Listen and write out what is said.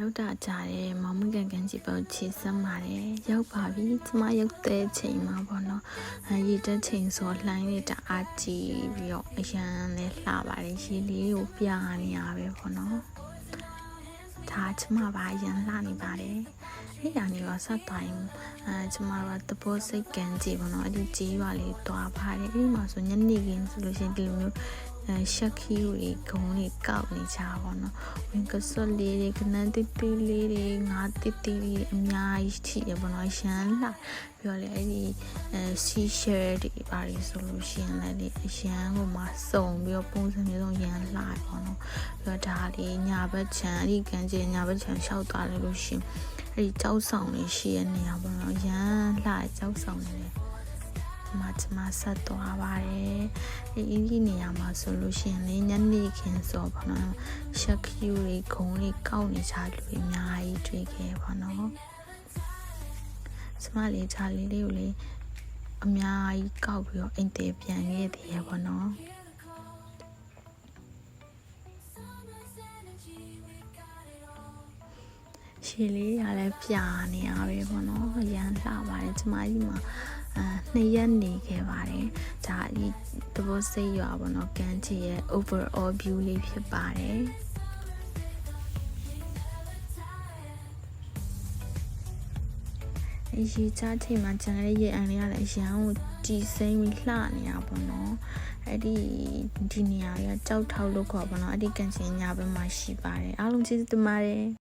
ရောက်တာကြတယ်မောင်မကန်ကန်ကြီးပေါ့ခြေစမ်းပါတယ်ရောက်ပါပြီကျမရောက်တဲ့ချိန်မှာပေါ့နော်အဲရည်တက်ချိန်ဆိုလှိုင်းလေးတအားကြည့်ပြီးတော့အရန်လဲလှပါတယ်ရေလေးကိုပြနေရပဲပေါ့နော်ဒါကျမပါအရန်လှနေပါတယ်အဲ့ဒါနေတော့ဆက်တိုင်းအဲကျမတို့ကတဘောစိတ်ကန်ကြည့်ပေါ့နော်အဲ့ဒီကြီးရွာလေးတွားပါတယ်အဲ့ဒီမှာဆိုညနေခင်းဆိုလို့ရှိရင်ဒီလိုမျိုးအဲ ရှက်ခီတွေဂုံတွေကောက်နေကြပါတော့ဝင်ကစွတ်လေးတွေကနန်းတိတိလေးတွေငါတိတိလေးအများကြီးရှိရပါတော့ရှမ်းလာပြောလေအဲ့ဒီအဲစီရှယ်တွေပါရီဆိုလို့ရှိရင်လည်းဒီအရန်ကိုမှစုံပြီးတော့ပုံစံမျိုးစုံရန်လာပါတော့ပြီးတော့ဒါလေးညာဘက်ချမ်းအဲ့ဒီကန်ကျညာဘက်ချမ်းလျှောက်သွားတယ်လို့ရှိရင်အဲ့ဒီကြောက်ဆောင်လေးရှိရနေရပါတော့ရန်လာကြောက်ဆောင်နေတယ် မချမဆက်သွားပါတယ်ဒီဒီနေရာမှာဆိုလို့ရှိရင်လေညနေခင်းစောပါတော့ရှက်ခူတွေဂုံတွေကောက်နေကြလူတွေအများကြီးတွေ့ခဲ့ပါတော့ကျမလေးချာလေးလေးကိုလေအများကြီးကောက်ပြီးတော့အိမ်သေးပြန်ခဲ့သေးရပါတော့ ရှည်လေးရလဲပြာနေရပဲပေါ့နော်အရန်လှပါတယ်ကျမကြီးမှာအာနှစ်ရက်နေခဲ့ပါတယ်ဒါဒီတဘောစိတ်ရွာပေါ့နော်ကန်ချီရဲ့ overall view လေးဖြစ်ပါတယ်အရေချချိန်မှာကျန်တဲ့ရေအန်လေးကလည်းအရန်ကိုကြည်စိမ့်ပြီးလှနေရပါတော့အဲ့ဒီဒီနေရာကကြောက်ထောက်လို့ခေါ်ပါတော့အဲ့ဒီကန်ချင်ညာဘက်မှာရှိပါတယ်အားလုံးကျေးဇူးတင်ပါတယ်